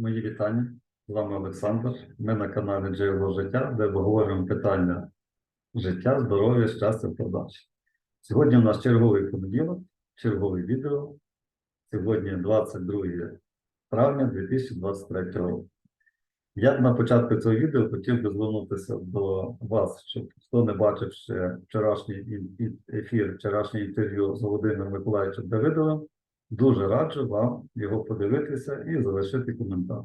Мої вітання. З вами Олександр. Ми на каналі Джерело життя, де обговорюємо питання життя, здоров'я, щастя, продаж. Сьогодні у нас черговий понеділок, чергове відео. Сьогодні 22 травня 2023 року. Я на початку цього відео хотів би звернутися до вас, щоб хто не бачив ще вчорашній ефір, вчорашнє інтерв'ю з Володимиром Миколаївичем Давидовим. Дуже раджу вам його подивитися і залишити коментар.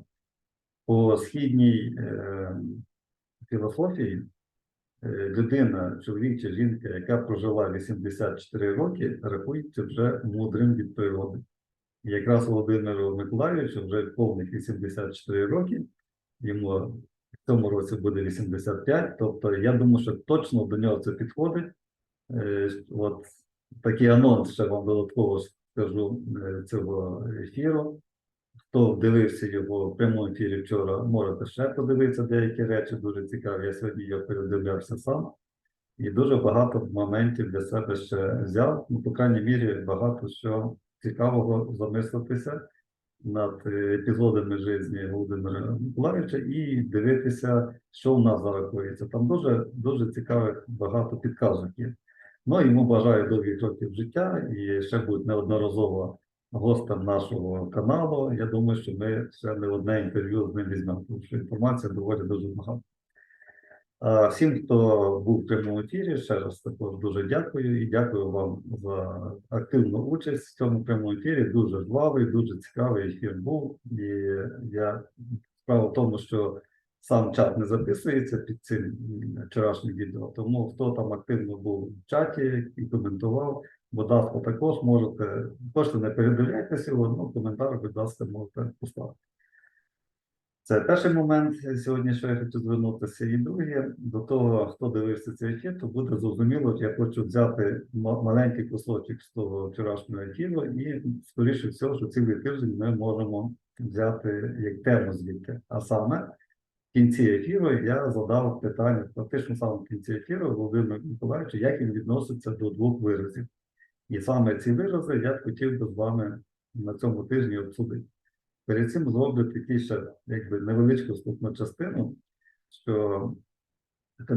По східній е, філософії е, людина, чоловік чи жінка, яка прожила 84 роки, рахується вже мудрим від природи. І якраз Володимиру Миколаївичу вже повних 84 роки, йому в цьому році буде 85, тобто я думаю, що точно до нього це підходить. Е, От такий анонс ще вам додатково скажу е, цього ефіру. Хто дивився його в прямому ефірі вчора, можете ще подивитися деякі речі, дуже цікаві. Я сьогодні його передивлявся сам. І дуже багато моментів для себе ще взяв. Ну, по крайній мірі, багато що цікавого замислитися над е, епізодами житті Володимира Миколаївича і дивитися, що в нас зараз коїться. Там дуже, дуже цікавих багато підказок є. Ну, йому бажаю довгих років життя і ще будуть неодноразово гостем нашого каналу. Я думаю, що ми ще не одне інтерв'ю з ним візьмемо, тому що інформація доволі дуже багато. А всім, хто був в прямому ефірі, ще раз також дуже дякую і дякую вам за активну участь в цьому прямому ефірі. Дуже жвавий, дуже цікавий ефір був. І я справа в тому, що сам чат не записується під цим вчорашнім відео, тому хто там активно був в чаті і коментував, будь ласка, також можете, можете не передивляйтеся ну коментар, будь ласка, можете поставити. Це перший момент сьогодні, що я хочу звернутися. І друге, до того, хто дивився цей ефір, то буде зрозуміло, що я хочу взяти маленький кусочок з того вчорашнього ефіру, і скоріше всього, що цілий тиждень ми можемо взяти як тему звідти. А саме в кінці ефіру я задав питання, практично саме в кінці ефіру Володимиру Миколаївичу, як він відноситься до двох виразів. І саме ці вирази я хотів би з вами на цьому тижні обсудити. Перед цим зроблю такі ще якби невеличку вступну частину, що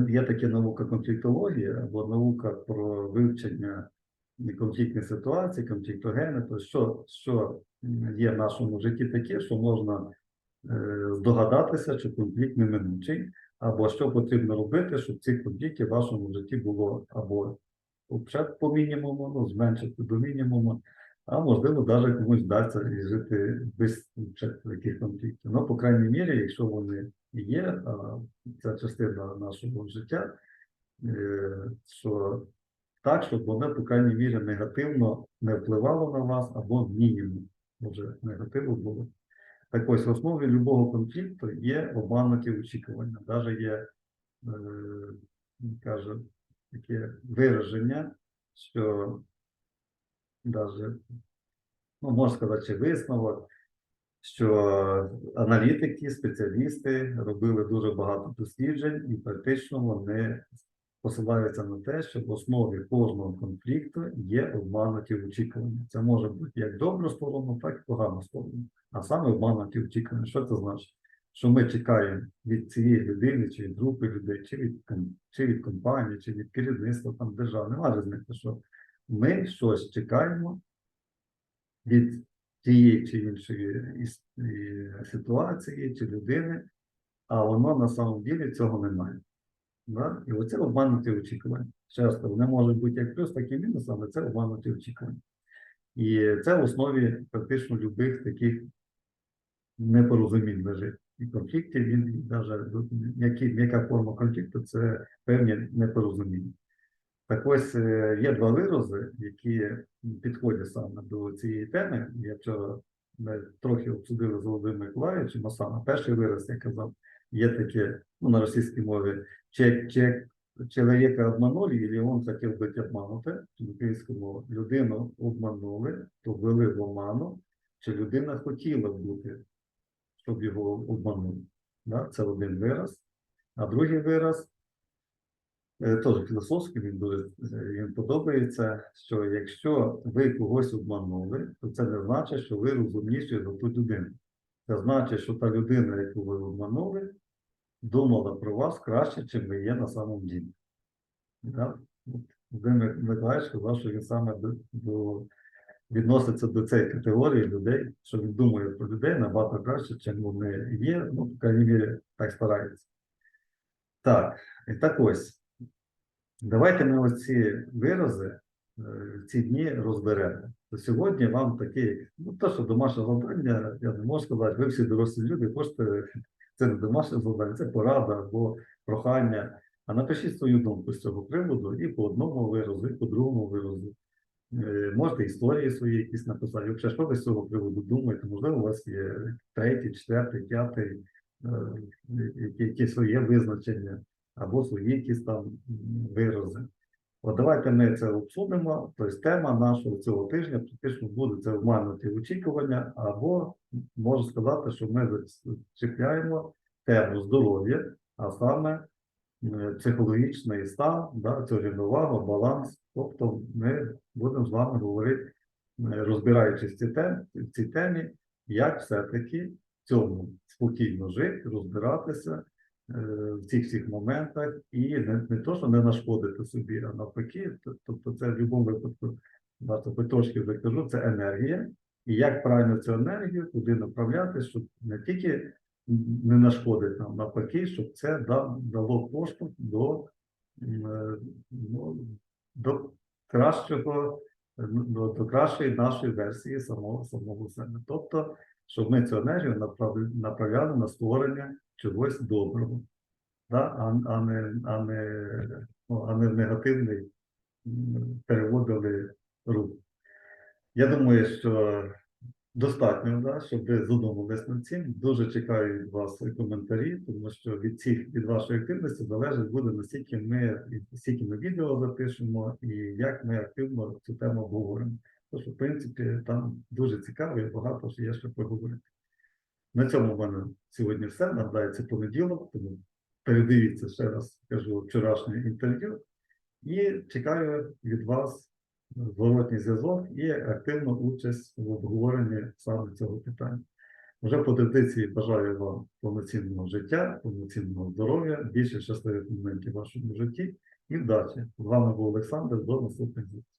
є така наука конфліктологія або наука про вивчення конфліктних ситуацій, конфліктогени, то що, що є в нашому житті таке, що можна здогадатися, що конфлікт неминучий, або що потрібно робити, щоб цих конфліктів в вашому житті було або по мінімуму, ну, зменшити до мінімуму, а можливо, навіть комусь вдасться і жити без таких конфліктів. Ну, по крайній мірі, якщо вони є, а це частина нашого життя, е, що так, щоб воно, по крайній мірі, негативно не впливало на вас або мінімум може негативу було. Так ось в основі любого конфлікту є обмануті очікування. Навіть є, е, каже, таке вираження, що даже, ну, можна сказати, чи висновок, що аналітики, спеціалісти робили дуже багато досліджень, і практично вони посилаються на те, що в основі кожного конфлікту є обмануті очікування. Це може бути як добра сторона, так і погана сторона. А саме обмануті очікування. Що це значить? Що ми чекаємо від цієї людини, чи від групи людей, чи від, чи від компанії, чи від керівництва там держави, немає різниці, що ми щось чекаємо від тієї чи іншої ситуації чи людини, а воно на самом ділі цього немає. Да? І оце обмануті очікування. Часто вони можуть бути як плюс, так і мінус, але це обмануті очікування. І це в основі практично любих таких непорозумінь лежить. І конфліктів, він навіть яка форма конфлікту це певні непорозуміння. Так ось е, є два вирази, які підходять саме до цієї теми. Я вчора трохи обсудили з Володимиром Миколаївичем, а саме перший вираз, я казав, є таке ну, на російській мові чек, чоловіка обманули, і він хотів бути обманути, українську мову. Людину обманули, то ввели в оману, чи людина хотіла бути, щоб його обманули. Да? Це один вираз. А другий вираз е, теж філософський, він дуже е, він подобається, що якщо ви когось обманули, то це не значить, що ви розумніші за ту людину. Це значить, що та людина, яку ви обманули, думала про вас краще, чим ви є на самом ділі. Володимир Миколаївич сказав, що він саме до, до, відноситься до цієї категорії людей, що він думає про людей набагато краще, чим вони є. Ну, в крайній мірі, так старається. Так, і так ось. Давайте ми оці вирази е, в ці дні розберемо. То сьогодні вам такі, ну те, що домашнє завдання, я не можу сказати, ви всі дорослі люди, хочете, це не домашнє завдання, це порада або прохання. А напишіть свою думку з цього приводу і по одному виразу, і по другому виразу. Е, Можете історії свої якісь написати. Якщо що ви з цього приводу думаєте, можливо, у вас є третій, четвертий, п'ятий, е, які- які своє визначення, або свої якісь там вирази. От давайте ми це обсудимо. Тобто тема нашого цього тижня практично буде це обмануті очікування, або можу сказати, що ми зачіпляємо тему здоров'я, а саме е, психологічний стан, да, цю рівновагу, баланс. Тобто ми будемо з вами говорити, е, розбираючись в цій темі, в цій темі, як все-таки в цьому спокійно жити, розбиратися в цих всіх моментах і не, не то, що не нашкодити собі, а навпаки, тобто це в будь-якому випадку, багато точки вже кажу, це енергія. І як правильно цю енергію туди направляти, щоб не тільки не нашкодити нам, навпаки, щоб це дало поштовх до, е, ну, до кращого, е, до, до кращої нашої версії самого самого себе. Тобто, щоб ми цю енергію направ- направляли на створення чогось доброго, да? а, а, не, а, не, ну, а не негативний переводили рух. Я думаю, що достатньо, да, щоб ви задумались над цим. Дуже чекаю від вас коментарі, тому що від цих від вашої активності залежить буде наскільки ми скільки ми відео запишемо і як ми активно цю тему обговоримо. Що, в принципі, там дуже цікаво і багато що є що поговорити. На цьому в мене сьогодні все. Надається понеділок, тому передивіться ще раз кажу вчорашнє інтерв'ю і чекаю від вас зворотній зв'язок і активну участь в обговоренні саме цього питання. Вже по традиції бажаю вам повноцінного життя, повноцінного здоров'я, більше щасливих моментів в вашому житті і вдачі. З вами був Олександр. До наступних зустрічей.